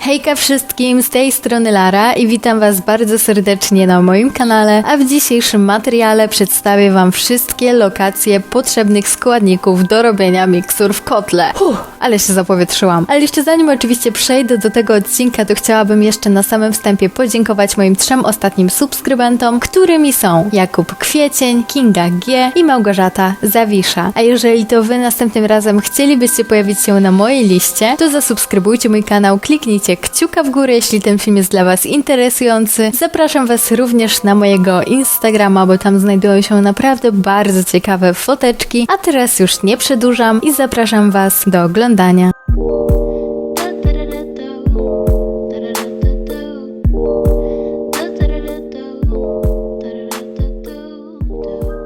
Hejka wszystkim, z tej strony Lara i witam Was bardzo serdecznie na moim kanale, a w dzisiejszym materiale przedstawię Wam wszystkie lokacje potrzebnych składników do robienia mikstur w kotle. Huh, ale się zapowietrzyłam. Ale jeszcze zanim oczywiście przejdę do tego odcinka, to chciałabym jeszcze na samym wstępie podziękować moim trzem ostatnim subskrybentom, którymi są Jakub Kwiecień, Kinga G i Małgorzata Zawisza. A jeżeli to Wy następnym razem chcielibyście pojawić się na mojej liście, to zasubskrybujcie mój kanał, kliknijcie kciuka w górę, jeśli ten film jest dla Was interesujący. Zapraszam Was również na mojego Instagrama, bo tam znajdują się naprawdę bardzo ciekawe foteczki. A teraz już nie przedłużam i zapraszam Was do oglądania.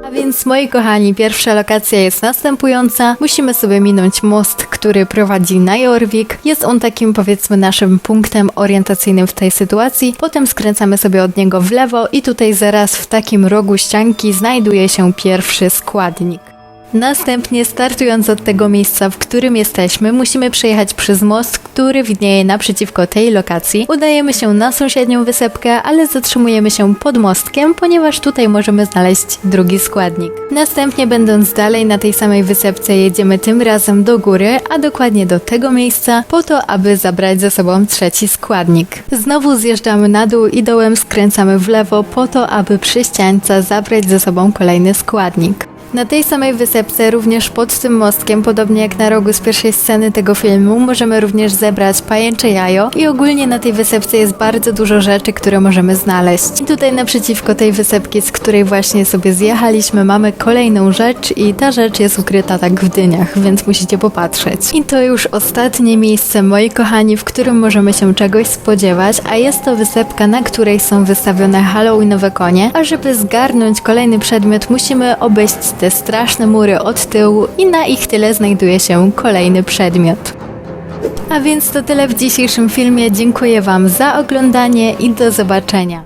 A więc moi kochani, pierwsza lokacja jest następująca. Musimy sobie minąć most, który prowadzi na Jorvik. Jest on takim powiedzmy naszym punktem orientacyjnym w tej sytuacji. Potem skręcamy sobie od niego w lewo i tutaj zaraz w takim rogu ścianki znajduje się pierwszy składnik. Następnie, startując od tego miejsca, w którym jesteśmy, musimy przejechać przez most, który widnieje naprzeciwko tej lokacji. Udajemy się na sąsiednią wysepkę, ale zatrzymujemy się pod mostkiem, ponieważ tutaj możemy znaleźć drugi składnik. Następnie, będąc dalej na tej samej wysepce, jedziemy tym razem do góry, a dokładnie do tego miejsca, po to, aby zabrać ze sobą trzeci składnik. Znowu zjeżdżamy na dół i dołem skręcamy w lewo, po to, aby przy ściance zabrać ze sobą kolejny składnik. Na tej samej wysepce, również pod tym mostkiem, podobnie jak na rogu z pierwszej sceny tego filmu, możemy również zebrać pajęcze jajo i ogólnie na tej wysepce jest bardzo dużo rzeczy, które możemy znaleźć. I tutaj naprzeciwko tej wysepki, z której właśnie sobie zjechaliśmy, mamy kolejną rzecz i ta rzecz jest ukryta tak w dyniach, więc musicie popatrzeć. I to już ostatnie miejsce, moi kochani, w którym możemy się czegoś spodziewać, a jest to wysepka, na której są wystawione halloweenowe konie, a żeby zgarnąć kolejny przedmiot, musimy obejść te straszne mury od tyłu i na ich tyle znajduje się kolejny przedmiot. A więc to tyle w dzisiejszym filmie. Dziękuję Wam za oglądanie i do zobaczenia.